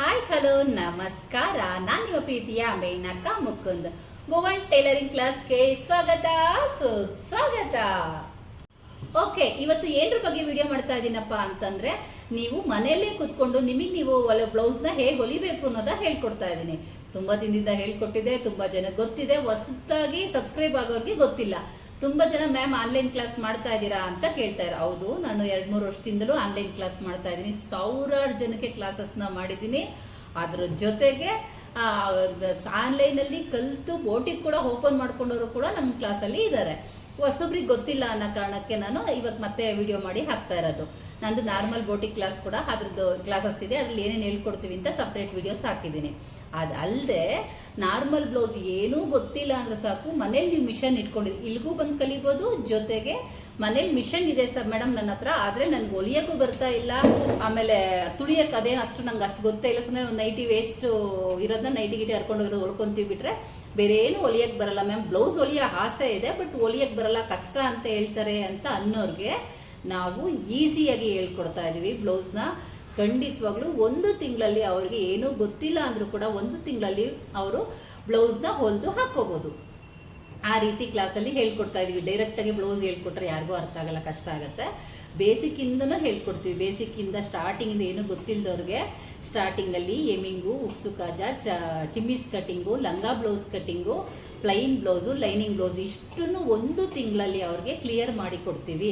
Hi hello ನಮಸ್ಕಾರ ನಾನು ನಿಮ್ಮ ಪ್ರೀತಿಯ ಮೇನಕ್ಕ ಮುಕುಂದ್ ಭುವನ್ ಟೈಲರಿಂಗ್ ಕ್ಲಾಸ್ಗೆ ಸ್ವಾಗತ. ಸುಸ್ವಾಗತ ಓಕೆ ಇವತ್ತು ಏನ್ರ ಬಗ್ಗೆ ವಿಡಿಯೋ ಮಾಡ್ತಾ ಇದ್ದೀನಪ್ಪ ಅಂತಂದ್ರೆ, ನೀವು ಮನೆಯಲ್ಲೇ ಕುತ್ಕೊಂಡು ನಿಮಗೆ ನೀವು ಒಲೆ ಬ್ಲೌಸ್ನ ಹೇಗೆ ಹೊಲಿಬೇಕು ಅನ್ನೋದ ಹೇಳ್ಕೊಡ್ತಾ ಇದ್ದೀನಿ ತುಂಬಾ ದಿನದಿಂದ ಹೇಳ್ಕೊಟ್ಟಿದೆ, ತುಂಬಾ ಜನ ಗೊತ್ತಿದೆ ಹೊಸದಾಗಿ ಸಬ್ಸ್ಕ್ರೈಬ್ ಆಗೋರಿಗೆ ಗೊತ್ತಿಲ್ಲ. ತುಂಬಾ ಜನ, ಮ್ಯಾಮ್, ಆನ್ಲೈನ್ ಕ್ಲಾಸ್ ಮಾಡ್ತಾ ಇದ್ದೀರಾ? ಅಂತ ಕೇಳ್ತಾ ಇರೋ ಹೌದು, ನಾನು ಎರಡ್ ಮೂರು ವರ್ಷದಿಂದಲೂ ಆನ್ಲೈನ್ ಕ್ಲಾಸ್ ಮಾಡ್ತಾ ಇದ್ದೀನಿ. ಸಾವಿರಾರು ಜನಕ್ಕೆ ಕ್ಲಾಸಸ್ನ ಮಾಡಿದ್ದೀನಿ. ಅದ್ರ ಜೊತೆಗೆ ಆನ್ಲೈನ್ ಅಲ್ಲಿ ಕಲಿತು ಬೋಟಿಗೆ ಕೂಡ ಓಪನ್ ಮಾಡ್ಕೊಂಡವರು ಕೂಡ ನಮ್ಮ ಕ್ಲಾಸಲ್ಲಿ ಇದ್ದಾರೆ. ಹೊಸೊಬ್ರಿಗೆ ಗೊತ್ತಿಲ್ಲ ಅನ್ನೋ ಕಾರಣಕ್ಕೆ ನಾನು ಇವಾಗ ಮತ್ತೆ ವಿಡಿಯೋ ಮಾಡಿ ಹಾಕ್ತಾ ಇರೋದು. ನಂದು ನಾರ್ಮಲ್ ಬೋಟಿಕ್ ಕ್ಲಾಸ್ ಕೂಡ ಅದ್ರದ್ದು ಕ್ಲಾಸಸ್ ಇದೆ. ಅದ್ರಲ್ಲಿ ಏನೇನು ಹೇಳ್ಕೊಡ್ತೀವಿ ಅಂತ ಸಪ್ರೇಟ್ ವಿಡಿಯೋಸ್ ಹಾಕಿದ್ದೀನಿ. ಅದಲ್ಲದೆ ನಾರ್ಮಲ್ ಬ್ಲೌಸ್ ಏನೂ ಗೊತ್ತಿಲ್ಲ ಅಂದ್ರೆ ಸಾಕು. ಮನೇಲಿ ನೀವು ಮಿಷನ್ ಇಟ್ಕೊಂಡಿದ್ದೀವಿ ಇಲ್ಲಿಗೂ ಬಂದು ಕಲಿಬೋದು, ಜೊತೆಗೆ ಮನೇಲಿ ಮಿಷನ್ ಇದೆ ಸರ್ ಮೇಡಮ್ ನನ್ನ ಹತ್ರ. ಆದರೆ ನನಗೆ ಹೊಲಿಯೋಕ್ಕೂ ಬರ್ತಾ ಇಲ್ಲ. ಆಮೇಲೆ ತುಳಿಯೋಕೆ ಅದೇನು ಅಷ್ಟು ನಂಗೆ ಅಷ್ಟು ಗೊತ್ತೇ ಇಲ್ಲ. ಸುಮ್ಮನೆ ನೈಟಿ ವೇಸ್ಟ್ ಇರೋದನ್ನ ನೈಟಿ ಗಿಟಿ ಹರ್ಕೊಂಡು ಹೋಗಿರೋದು ಹೊಲ್ಕೊಂತೀವಿ ಬಿಟ್ರೆ ಬೇರೆ ಏನು ಒಲಿಯಕ್ಕೆ ಬರಲ್ಲ. ಮ್ಯಾಮ್, ಬ್ಲೌಸ್ ಹೊಲಿಯೋ ಆಸೆ ಇದೆ, ಬಟ್ ಒಲಿಯಕ್ಕೆ ಬರಲ್ಲ ಕಷ್ಟ ಅಂತ ಹೇಳ್ತಾರೆ ಅಂತ ಅನ್ನೋರಿಗೆ ನಾವು ಈಸಿಯಾಗಿ ಹೇಳ್ಕೊಡ್ತಾ ಇದೀವಿ ಬ್ಲೌಸ್ನ. ಖಂಡಿತವಾಗ್ಲೂ ಒಂದು ತಿಂಗಳಲ್ಲಿ ಅವ್ರಿಗೆ ಏನೂ ಗೊತ್ತಿಲ್ಲ ಅಂದರೂ ಕೂಡ ಒಂದು ತಿಂಗಳಲ್ಲಿ ಅವರು ಬ್ಲೌಸ್ನ ಹೊಲಿದು ಹಾಕೋಬೋದು ಆ ರೀತಿ ಕ್ಲಾಸಲ್ಲಿ ಹೇಳ್ಕೊಡ್ತಾ ಇದೀವಿ. ಡೈರೆಕ್ಟಾಗಿ ಬ್ಲೌಸ್ ಹೇಳ್ಕೊಟ್ರೆ ಯಾರಿಗೂ ಅರ್ಥ ಆಗಲ್ಲ, ಕಷ್ಟ ಆಗುತ್ತೆ. ಬೇಸಿಕ್ಕಿಂದನೂ ಹೇಳ್ಕೊಡ್ತೀವಿ. ಬೇಸಿಕ್ಕಿಂದ ಸ್ಟಾರ್ಟಿಂಗಿಂದ ಏನು ಗೊತ್ತಿಲ್ಲದವ್ರಿಗೆ ಸ್ಟಾರ್ಟಿಂಗಲ್ಲಿ ಎಮಿಂಗು, ಉಕ್ಸು ಕಾಜ, ಚ, ಚಿಮ್ಮಿಸ್ ಕಟ್ಟಿಂಗು, ಲಂಗ blouse cutting plain blouse lining blouse ಇಷ್ಟನ್ನು ಒಂದು ತಿಂಗಳಲ್ಲಿ ಅವ್ರಿಗೆ ಕ್ಲಿಯರ್ ಮಾಡಿ ಕೊಡ್ತೀವಿ.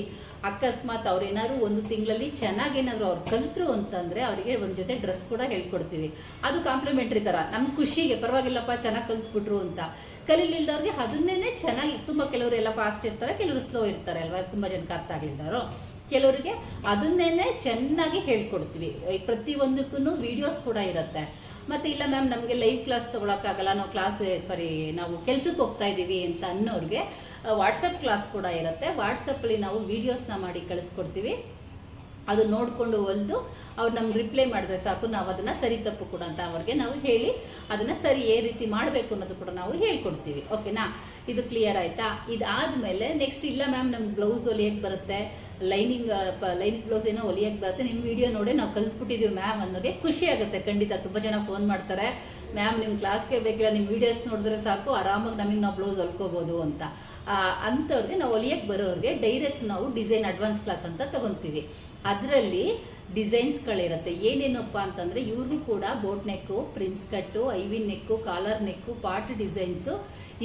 ಅಕಸ್ಮಾತ್ ಅವ್ರೇನಾದ್ರು ಒಂದು ತಿಂಗಳಲ್ಲಿ ಚೆನ್ನಾಗೇನಾದ್ರು ಅವ್ರು ಕಲ್ತರು ಅಂತಂದರೆ ಅವರಿಗೆ ಒಂದು ಜೊತೆ ಡ್ರೆಸ್ ಕೂಡ ಹೇಳ್ಕೊಡ್ತೀವಿ. ಅದು ಕಾಂಪ್ಲಿಮೆಂಟ್ರಿ ಥರ ನಮ್ಮ ಖುಷಿಗೆ ಪರವಾಗಿಲ್ಲಪ್ಪ ಚೆನ್ನಾಗಿ ಕಲ್ತ್ಬಿಟ್ರು ಅಂತ. ಕಲೀಲಿಲ್ದವ್ರಿಗೆ ಅದನ್ನೇ ಚೆನ್ನಾಗಿ, ತುಂಬ ಕೆಲವರು ಎಲ್ಲ ಫಾಸ್ಟ್ ಇರ್ತಾರೆ, ಕೆಲವರು ಸ್ಲೋ ಇರ್ತಾರೆ ಅಲ್ವಾ? ತುಂಬ ಜನಕ್ಕೆ ಅರ್ಥ ಆಗಲಿದ್ದಾರೋ ಕೆಲವರಿಗೆ ಅದನ್ನೇ ಚೆನ್ನಾಗಿ ಹೇಳ್ಕೊಡ್ತೀವಿ. ಪ್ರತಿಯೊಂದಕ್ಕೂ ವಿಡಿಯೋಸ್ ಕೂಡ ಇರುತ್ತೆ. ಮತ್ತೆ ಇಲ್ಲ ಮ್ಯಾಮ್ ನಮಗೆ ಲೈವ್ ಕ್ಲಾಸ್ ತೊಗೊಳಕ್ಕಾಗಲ್ಲ, ನಾವು ಕ್ಲಾಸ್ ಸಾರಿ ನಾವು ಕೆಲ್ಸಕ್ಕೆ ಹೋಗ್ತಾ ಇದ್ದೀವಿ ಅಂತ ಅನ್ನೋರಿಗೆ ವಾಟ್ಸಪ್ ಕ್ಲಾಸ್ ಕೂಡ ಇರುತ್ತೆ. ವಾಟ್ಸಪ್ಪಲ್ಲಿ ನಾವು ವೀಡಿಯೋಸ್ನ ಮಾಡಿ ಕಳಿಸ್ಕೊಡ್ತೀವಿ. ಅದು ನೋಡಿಕೊಂಡು ಹೊಲಿದು ಅವ್ರು ನಮ್ಗೆ ರಿಪ್ಲೈ ಮಾಡಿದ್ರೆ ಸಾಕು, ನಾವು ಅದನ್ನು ಸರಿ ತಪ್ಪು ಕೂಡ ಅಂತ ಅವ್ರಿಗೆ ನಾವು ಹೇಳಿ, ಅದನ್ನು ಸರಿ, ಏ ರೀತಿ ಮಾಡಬೇಕು ಅನ್ನೋದು ಕೂಡ ನಾವು ಹೇಳ್ಕೊಡ್ತೀವಿ. ಓಕೆನಾ ಇದು ಕ್ಲಿಯರ್ ಆಯಿತಾ? ಇದಾದಮೇಲೆ ನೆಕ್ಸ್ಟ್ ಇಲ್ಲ ಮ್ಯಾಮ್ ನಮ್ಗೆ ಬ್ಲೌಸ್ ಹೊಲಿಯಕ್ಕೆ ಬರುತ್ತೆ. ಲೈನಿಂಗ್ ಲೈನಿಂಗ್ ಬ್ಲೌಸ್ ಏನೋ ಹೊಲಿಯಕ್ಕೆ ಬರುತ್ತೆ. ನಿಮ್ಮ ವಿಡಿಯೋ ನೋಡಿ, ನಾವು ಕಲ್ತ್ಬಿಟ್ಟಿದ್ದೀವಿ ಮ್ಯಾಮ್ ಅನ್ನೋಗೆ ಖುಷಿ ಆಗುತ್ತೆ. ಖಂಡಿತ ತುಂಬ ಜನ ಫೋನ್ ಮಾಡ್ತಾರೆ. ಮ್ಯಾಮ್ ನಿಮ್ಮ ಕ್ಲಾಸ್ಗೆ ಬೇಕಿಲ್ಲ ನಿಮ್ಮ ವೀಡಿಯೋಸ್ ನೋಡಿದ್ರೆ ಸಾಕು, ಆರಾಮಾಗಿ ನಮಗೆ ನಾವು ಬ್ಲೌಸ್ ಹೊಲ್ಕೋಬೋದು ಅಂತ. ಅಂಥವ್ರಿಗೆ ನಾವು ಹೊಲಿಯಕ್ಕೆ ಬರೋರಿಗೆ ಡೈರೆಕ್ಟ್ ನಾವು ಡಿಸೈನ್ ಅಡ್ವಾನ್ಸ್ ಕ್ಲಾಸ್ ಅಂತ ತಗೊತೀವಿ. ಅದರಲ್ಲಿ ಡಿಸೈನ್ಸ್ಗಳಿರುತ್ತೆ. ಏನೇನಪ್ಪ ಅಂತಂದರೆ ಇವ್ರಿಗೂ ಕೂಡ ಬೋಟ್ ನೆಕ್ಕು, ಪ್ರಿನ್ಸ್ ಕಟ್ಟು, ಐವಿನ್ neck, collar neck, pot designs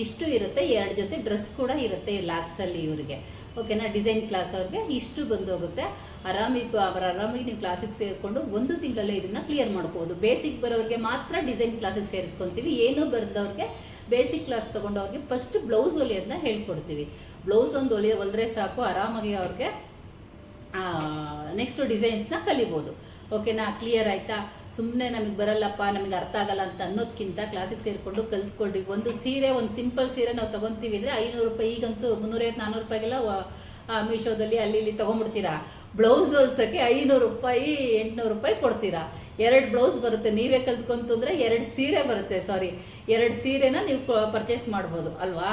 ಇಷ್ಟು ಇರುತ್ತೆ. ಎರಡು ಜೊತೆ ಡ್ರೆಸ್ ಕೂಡ ಇರುತ್ತೆ ಲಾಸ್ಟಲ್ಲಿ ಇವರಿಗೆ. ಓಕೆನಾ? ಡಿಸೈನ್ ಕ್ಲಾಸ್ ಅವ್ರಿಗೆ ಇಷ್ಟು ಬಂದೋಗುತ್ತೆ. ಆರಾಮಿಗೆ ಅವರ ಆರಾಮಾಗಿ ನೀವು ಕ್ಲಾಸಿಗೆ ಸೇರಿಕೊಂಡು ಒಂದು ತಿಂಗಳಲ್ಲೇ ಇದನ್ನು ಕ್ಲಿಯರ್ ಮಾಡ್ಕೋಬೋದು. ಬೇಸಿಕ್ ಬರೋರಿಗೆ ಮಾತ್ರ ಡಿಸೈನ್ ಕ್ಲಾಸಿಗೆ ಸೇರಿಸ್ಕೊತೀವಿ. ಏನೂ ಬರೆದವ್ರಿಗೆ ಬೇಸಿಕ್ ಕ್ಲಾಸ್ ತೊಗೊಂಡವ್ರಿಗೆ ಫಸ್ಟ್ ಬ್ಲೌಸ್ ಹೊಲಿಯೋದನ್ನ ಹೇಳ್ಕೊಡ್ತೀವಿ. ಬ್ಲೌಸ್ ಒಂದು ಹೊಲಿಯ ಹೊಲಿದ್ರೆ ಸಾಕು, ಆರಾಮಾಗಿ ಅವ್ರಿಗೆ ನೆಕ್ಸ್ಟ್ ಡಿಸೈನ್ಸ್ನ ಕಲಿಬೋದು. ಓಕೆನಾ ಕ್ಲಿಯರ್ ಆಯಿತಾ? ಸುಮ್ಮನೆ ನಮಗೆ ಬರಲ್ಲಪ್ಪ, ನಮಗೆ ಅರ್ಥ ಆಗಲ್ಲ ಅಂತ ಅನ್ನೋದಕ್ಕಿಂತ ಕ್ಲಾಸಿಗೆ ಸೇರಿಕೊಂಡು ಕಲ್ತ್ಕೊಳ್ಳಿ ಒಂದು ಸೀರೆ, ಒಂದು ಸಿಂಪಲ್ ಸೀರೆ ನಾವು ತೊಗೊತೀವಿ ಅಂದರೆ ಐನೂರು ರೂಪಾಯಿ, ಈಗಂತೂ ಮುನ್ನೂರೈವತ್ತು ನಾನ್ನೂರು ರೂಪಾಯಿಗೆಲ್ಲ ಮೀಶೋದಲ್ಲಿ ಅಲ್ಲಿ ಇಲ್ಲಿ ತೊಗೊಂಡ್ಬಿಡ್ತೀರಾ? ಬ್ಲೌಸ್ ಹೊಲ್ಸೋಕ್ಕೆ ಐನೂರು ರೂಪಾಯಿ, ಎಂಟುನೂರು ರೂಪಾಯಿ ಕೊಡ್ತೀರಾ? ಎರಡು ಬ್ಲೌಸ್ ಬರುತ್ತೆ, ನೀವೇ ಕಲ್ತ್ಕೊಂತಂದ್ರೆ ಎರಡು ಸೀರೆ ಬರುತ್ತೆ ಸಾರಿ ಎರಡು ಸೀರೆನ ನೀವು ಪರ್ಚೇಸ್ ಮಾಡ್ಬೋದು, ಅಲ್ವಾ?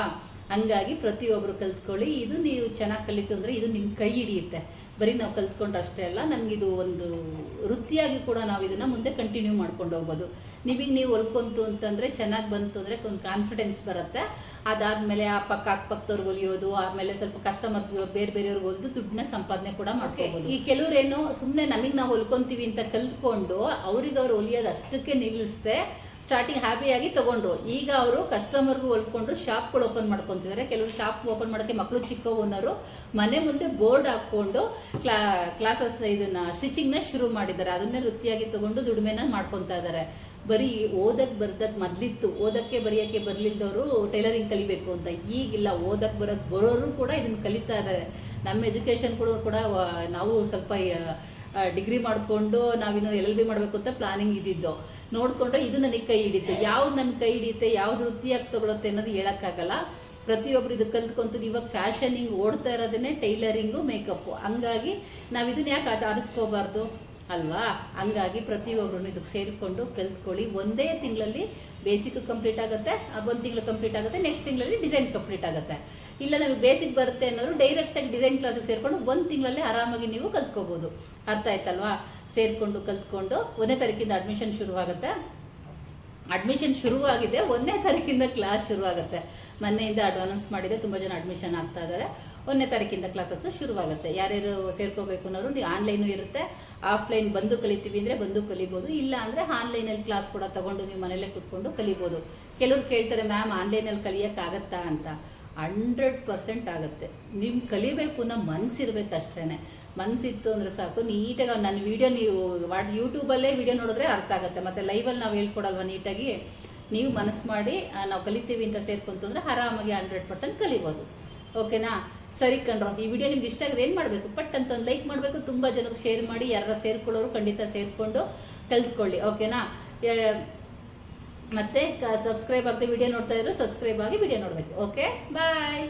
ಹಂಗಾಗಿ ಪ್ರತಿಯೊಬ್ಬರು ಕಲ್ತ್ಕೊಳ್ಳಿ. ಇದು ನೀವು ಚೆನ್ನಾಗಿ ಕಲಿತು ಅಂದರೆ ಇದು ನಿಮ್ಮ ಕೈ ಹಿಡಿಯುತ್ತೆ. ಬರೀ ನಾವು ಕಲ್ತ್ಕೊಂಡ್ರೆ ಅಷ್ಟೇ ಅಲ್ಲ ನಮಗಿದು ಒಂದು ವೃತ್ತಿಯಾಗಿ ಕೂಡ ನಾವು ಇದನ್ನು ಮುಂದೆ ಕಂಟಿನ್ಯೂ ಮಾಡ್ಕೊಂಡು ಹೋಗ್ಬೋದು. ನಿಮಗೆ ನೀವು ಹೊಲ್ಕೊಂತು ಅಂತಂದರೆ ಚೆನ್ನಾಗಿ ಬಂತು ಅಂದರೆ ಒಂದು ಕಾನ್ಫಿಡೆನ್ಸ್ ಬರುತ್ತೆ. ಅದಾದಮೇಲೆ ಆ ಪಕ್ಕ ಅಕ್ಕಪಕ್ಕದವ್ರಿಗೆ ಹೊಲಿಯೋದು ಆಮೇಲೆ ಸ್ವಲ್ಪ ಕಸ್ಟಮರ್ ಬೇರೆ ಬೇರೆಯವ್ರಿಗೆ ಹೊಲಿದು ದುಡ್ಡನ್ನ ಸಂಪಾದನೆ ಕೂಡ ಮಾಡ್ಕೋಬೋದು. ಈ ಕೆಲವರೇನು ಸುಮ್ಮನೆ ನಮಗೆ ನಾವು ಹೊಲ್ಕೊಂತೀವಿ ಅಂತ ಕಲ್ತ್ಕೊಂಡು ಅವ್ರಿಗೆ ಅವ್ರು ಹೊಲಿಯೋದು ಅಷ್ಟಕ್ಕೆ ನಿಲ್ಲಿಸ್ದೆ ಸ್ಟಾರ್ಟಿಂಗ್ ಹ್ಯಾಪಿಯಾಗಿ ತಗೊಂಡ್ರು. ಈಗ ಅವರು ಕಸ್ಟಮರ್ಗೂ ಹೊಲ್ಕೊಂಡ್ರು ಶಾಪ್ಗಳು ಓಪನ್ ಮಾಡ್ಕೊತಿದ್ದಾರೆ ಕೆಲವರು ಶಾಪ್ ಓಪನ್ ಮಾಡೋಕ್ಕೆ ಮಕ್ಕಳು ಚಿಕ್ಕ ಓನರು ಮನೆ ಮುಂದೆ ಬೋರ್ಡ್ ಹಾಕ್ಕೊಂಡು ಕ್ಲಾ ಕ್ಲಾಸಸ್ ಇದನ್ನ ಸ್ಟಿಚಿಂಗ್ನ ಶುರು ಮಾಡಿದ್ದಾರೆ. ಅದನ್ನೇ ವೃತ್ತಿಯಾಗಿ ತಗೊಂಡು ದುಡಿಮೆನ ಮಾಡ್ಕೊತಾ ಇದ್ದಾರೆ. ಬರೀ ಓದಕ್ಕೆ ಬರ್ದಕ್ಕೆ ಮೊದಲಿತ್ತು. ಓದಕ್ಕೆ ಬರೆಯೋಕ್ಕೆ ಬರಲಿಲ್ಲದವರು ಟೈಲರಿಂಗ್ ಕಲಿಬೇಕು ಅಂತ. ಈಗಿಲ್ಲ ಓದಕ್ಕೆ ಬರೋಕ್ಕೆ ಬರೋರು ಕೂಡ ಇದನ್ನು ಕಲಿತಾ ಇದ್ದಾರೆ. ನಮ್ಮ ಎಜುಕೇಷನ್ ಕೂಡ ಕೂಡ, ನಾವು ಸ್ವಲ್ಪ ಡಿಗ್ರಿ ಮಾಡಿಕೊಂಡು ನಾವಿನ್ನು ಎಲ್ ಬಿ ಮಾಡಬೇಕು ಅಂತ ಪ್ಲಾನಿಂಗ್ ಇದ್ದಿದ್ದು. ನೋಡಿಕೊಂಡ್ರೆ ಇದು ನನಗೆ ಕೈ ಹಿಡಿಯುತ್ತೆ ಯಾವ್ದು ನನ್ನ ಕೈ ಹಿಡಿಯುತ್ತೆ, ಯಾವ್ದು ವೃತ್ತಿಯಾಗಿ ತಗೊಳುತ್ತೆ ಅನ್ನೋದು ಹೇಳೋಕ್ಕಾಗಲ್ಲ. ಪ್ರತಿಯೊಬ್ಬರು ಇದು ಕಲ್ತ್ಕೊಂತದ್ದು ಇವಾಗ ಫ್ಯಾಷನಿಂಗ್ ಓಡ್ತಾ ಇರೋದನ್ನೇ ಟೈಲರಿಂಗು ಮೇಕಪ್ಪು ಹಂಗಾಗಿ ನಾವು ಇದನ್ನ ಯಾಕೆ ಆಡಿಸ್ಕೋಬಾರ್ದು ಅಲ್ವಾ? ಹಂಗಾಗಿ ಪ್ರತಿಯೊಬ್ಬರು ಇದಕ್ಕೆ ಸೇರಿಕೊಂಡು ಕಲ್ತ್ಕೊಳ್ಳಿ. ಒಂದೇ ತಿಂಗಳಲ್ಲಿ ಬೇಸಿಕ್ ಕಂಪ್ಲೀಟ್ ಆಗುತ್ತೆ ಒಂದು ತಿಂಗಳು ಕಂಪ್ಲೀಟ್ ಆಗುತ್ತೆ ನೆಕ್ಸ್ಟ್ ತಿಂಗಳಲ್ಲಿ ಡಿಸೈನ್ ಕಂಪ್ಲೀಟ್ ಆಗುತ್ತೆ. ಇಲ್ಲ ನಮಗೆ ಬೇಸಿಕ್ ಬರುತ್ತೆ ಅನ್ನೋರು ಡೈರೆಕ್ಟಾಗಿ ಡಿಸೈನ್ ಕ್ಲಾಸಿಗೆ ಸೇರಿಕೊಂಡು ಒಂದು ತಿಂಗಳಲ್ಲಿ ಆರಾಮಾಗಿ ನೀವು ಕಲ್ತ್ಕೋಬೋದು. ಅರ್ಥ ಆಯ್ತಲ್ವಾ? ಸೇರಿಕೊಂಡು ಕಲ್ತ್ಕೊಂಡು ಒಂದನೇ ತಾರೀಕಿಂದ ಅಡ್ಮಿಷನ್ ಶುರುವಾಗುತ್ತೆ. ಅಡ್ಮಿಷನ್ ಶುರುವಾಗಿದೆ. ಒಂದನೇ ತಾರೀಕಿಂದ ಕ್ಲಾಸ್ ಶುರುವಾಗುತ್ತೆ. ಮೊನ್ನೆಯಿಂದ ಅಡ್ವಾನ್ಸ್ ಮಾಡಿದೆ ತುಂಬ ಜನ ಅಡ್ಮಿಷನ್ ಆಗ್ತಾ ಇದ್ದಾರೆ ಒಂದನೇ ತಾರೀಕಿಂದ ಕ್ಲಾಸಸ್ ಶುರುವಾಗುತ್ತೆ. ಯಾರ್ಯಾರು ಸೇರ್ಕೋಬೇಕು ಅನ್ನೋರು ನೀವು ಆನ್ಲೈನು ಇರುತ್ತೆ. ಆಫ್ಲೈನ್ ಬಂದು ಕಲಿತೀವಿ ಅಂದರೆ ಬಂದು ಕಲಿಬೋದು. ಇಲ್ಲ ಅಂದರೆ ಆನ್ಲೈನಲ್ಲಿ ಕ್ಲಾಸ್ ಕೂಡ ತಗೊಂಡು ನೀವು ಮನೇಲೇ ಕೂತ್ಕೊಂಡು ಕಲಿಬೋದು. ಕೆಲವ್ರು ಕೇಳ್ತಾರೆ ಮ್ಯಾಮ್ ಆನ್ಲೈನಲ್ಲಿ ಕಲಿಯೋಕ್ಕಾಗತ್ತಾ? ಅಂತ. ಹಂಡ್ರೆಡ್ ಪರ್ಸೆಂಟ್ ಆಗುತ್ತೆ. ನಿಮ್ಗೆ ಕಲಿಬೇಕು ಅನ್ನೋ ಮನಸ್ಸಿರ್ಬೇಕು ಅಷ್ಟೇ ಮನಸ್ಸಿತ್ತು ಅಂದರೆ ಸಾಕು, ನೀಟಾಗಿ ನನ್ನ ವೀಡಿಯೋ ನೀವು ವಾಟ್ ಯೂಟ್ಯೂಬಲ್ಲೇ ವೀಡಿಯೋ ನೋಡಿದ್ರೆ ಅರ್ಥ ಆಗುತ್ತೆ. ಮತ್ತು ಲೈವಲ್ಲಿ ನಾವು ಹೇಳ್ಕೊಡಲ್ವ ನೀಟಾಗಿ? ನೀವು ಮನಸ್ಸು ಮಾಡಿ ನಾವು ಕಲಿತೀವಿ ಅಂತ ಸೇರ್ಕೊಂತು ಅಂದರೆ ಆರಾಮಾಗಿ ಹಂಡ್ರೆಡ್ ಪರ್ಸೆಂಟ್ ಕಲಿಬೋದು. ಓಕೆನಾ? ಸರಿ ಕಣ್ರೋ, ಈ ವಿಡಿಯೋ ನಿಮ್ಗೆ ಇಷ್ಟ ಆಗಿದೆ ಏನು ಮಾಡಬೇಕು? ಪಟ್ ಅಂತ ಒಂದು ಲೈಕ್ ಮಾಡಬೇಕು, ತುಂಬ ಜನಕ್ಕೆ ಶೇರ್ ಮಾಡಿ ಯಾರ ಸೇರ್ಕೊಳ್ಳೋರು ಖಂಡಿತ ಸೇರಿಕೊಂಡು ಕಲ್ತ್ಕೊಳ್ಳಿ ಓಕೆನಾ? ಮತ್ತೆ ಸಬ್ಸ್ಕ್ರೈಬ್ ಆಗದೆ ವಿಡಿಯೋ ನೋಡ್ತಾ ಇದ್ರು ಸಬ್ಸ್ಕ್ರೈಬ್ ಆಗಿ ವಿಡಿಯೋ ನೋಡಬೇಕು ಓಕೆ ಬಾಯ್